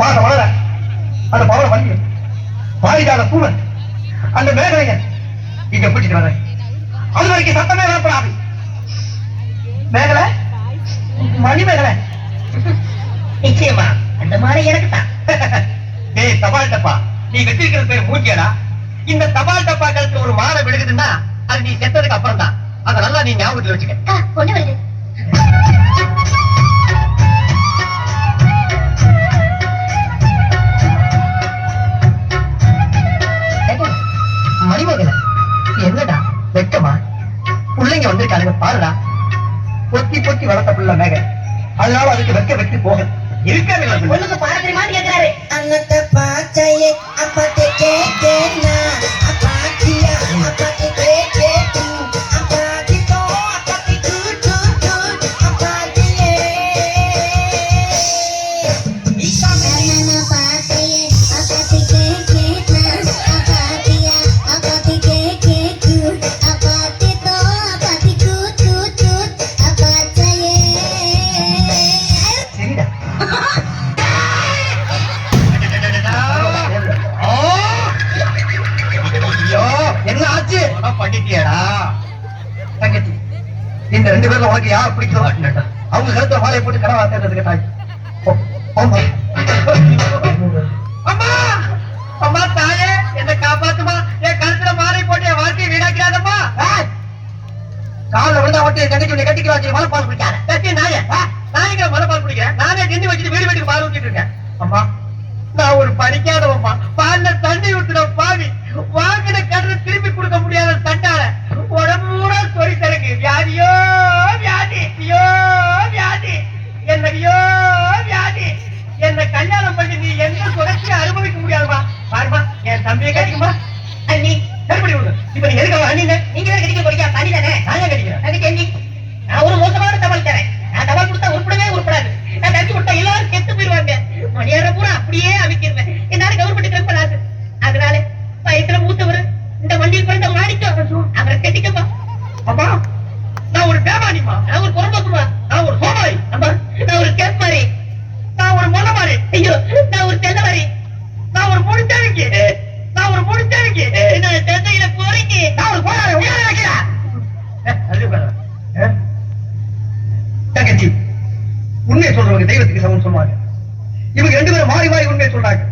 பாத வளர அந்த பவள வள்ளி பாரிஜாத பூவன் அந்த மேகலையன் இங்க வரேன் அது வரைக்கும் சத்தமே வரப்படாது மேகலை? மணி மேகலை நிச்சயமா அந்த மாலை எனக்கு தான். டேய் தபால் டப்பா. நீ வச்சிருக்கிற பேர் மூக்கியடா இந்த தபால் டப்பா கழுத்து ஒரு மாலை விழுகுதுன்னா அது நீ செத்ததுக்கு அப்புறம் தான் அதை நல்லா நீ ஞாபகத்துல வச்சுக்க. வருது. வந்திருக்கானுங்க பாருடா. பொத்தி பொத்தி வளர்த்த புள்ள மேக அதனால அதுக்கு வெக்க வெட்டி போக இருக்கவே ஒண்ணுக்கு பாரதிரிமான்னு கேட்கிறாரு அன்னத்தை பார்த்தையே அப்பத்தை கேட்டேனா தங்கச்சி இந்த ரெண்டு பேர்ல உனக்கு யார் பிடிக்கும்? அவங்க கருத்துல மாலையை போட்டு கடை சேர்ந்ததுக்கு தாய். அம்மா! அம்மா தாயே என்ன காப்பாத்துமா? என் கருத்துல மாலை போட்டு என் வாழ்க்கையை வீணாக்கிறாதம்மா காலில் விழுந்தா ஒட்டி என் தங்கச்சி உன்னை கட்டிக்கு வச்சு மலைப்பால் குடிக்காத கட்டி நாயே நாயங்க மலைப்பால் குடிக்கிறேன் நானே கிண்டி வச்சுட்டு வீடு வீட்டுக்கு பால் ஊற்றிட்டு இருக்கேன். அம்மா நான் ஒரு படிக்காதவம்மா. பால்ல தம்பியை கட்டிக்குமா அண்ணி மறுபடி விடு இப்ப நீ எதுக்கு அண்ணி நீங்க தான் கடிக்க போறீங்க தனி தானே? நான் ஏன் கட்டிக்கிறேன். அதுக்கு அண்ணி நான் ஒரு மோசமான தபால் தரேன் நான் தபால் கொடுத்தா உருப்படவே உருப்படாது. நான் தடுத்து கொடுத்தா எல்லாரும் செத்து போயிருவாங்க மணியார பூரா அப்படியே அவிக்கிறேன் என்னால கவர்மெண்ட் கிளம்ப பண்ணாது அதனால வயசுல மூத்தவர் இந்த வண்டியில் பிறந்த மாணிக்கம் அவரை கட்டிக்கப்பா அம்மா நான் ஒரு பேமானிமா நான் ஒரு புறம்போக்குமா நான் ஒரு சோமாரி. அம்மா நான் ஒரு கேப் நான் ஒரு மொல்ல ஐயோ நான் ஒரு தெல்ல மாதிரி நான் ஒரு முடிச்சவைக்கு நான் ஒரு முடிச்சவைக்கு நான் தந்தையில போறீங்க நான் ஒரு போராட உயிரை வைக்கிறா தங்கச்சி உண்மையை சொல்றவங்க தெய்வத்துக்கு சமம் சொல்லுவாங்க. இவங்க ரெண்டு பேரும் மாறி மாறி உண்மையை சொல்றாங்க.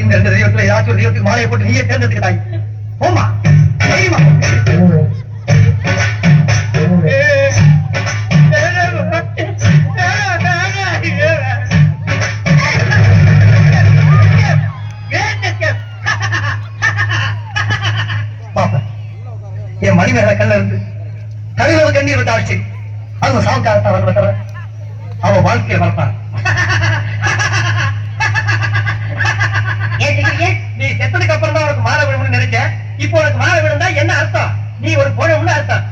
இந்த ரெண்டு தெய்வத்துல ஏதாச்சும் ஒரு தெய்வத்துக்கு மாலையை போட்டு நீயே தேர்ந்தெடுத்துக்கிட்டாய். போமா தைரியமா மணிமேகலை கல்ல இருந்து தலைவர் கண்ணீர் விட்டு அவங்க அது சாவுக்காரத்தான் வரல அவ வாழ்க்கையை வளர்த்தான் நீ செத்ததுக்கு அப்புறம் தான் உனக்கு மாற விழும்னு நினைச்ச? இப்போ உனக்கு மாலை விழுந்தா என்ன அர்த்தம்? நீ ஒரு போன அர்த்தம்.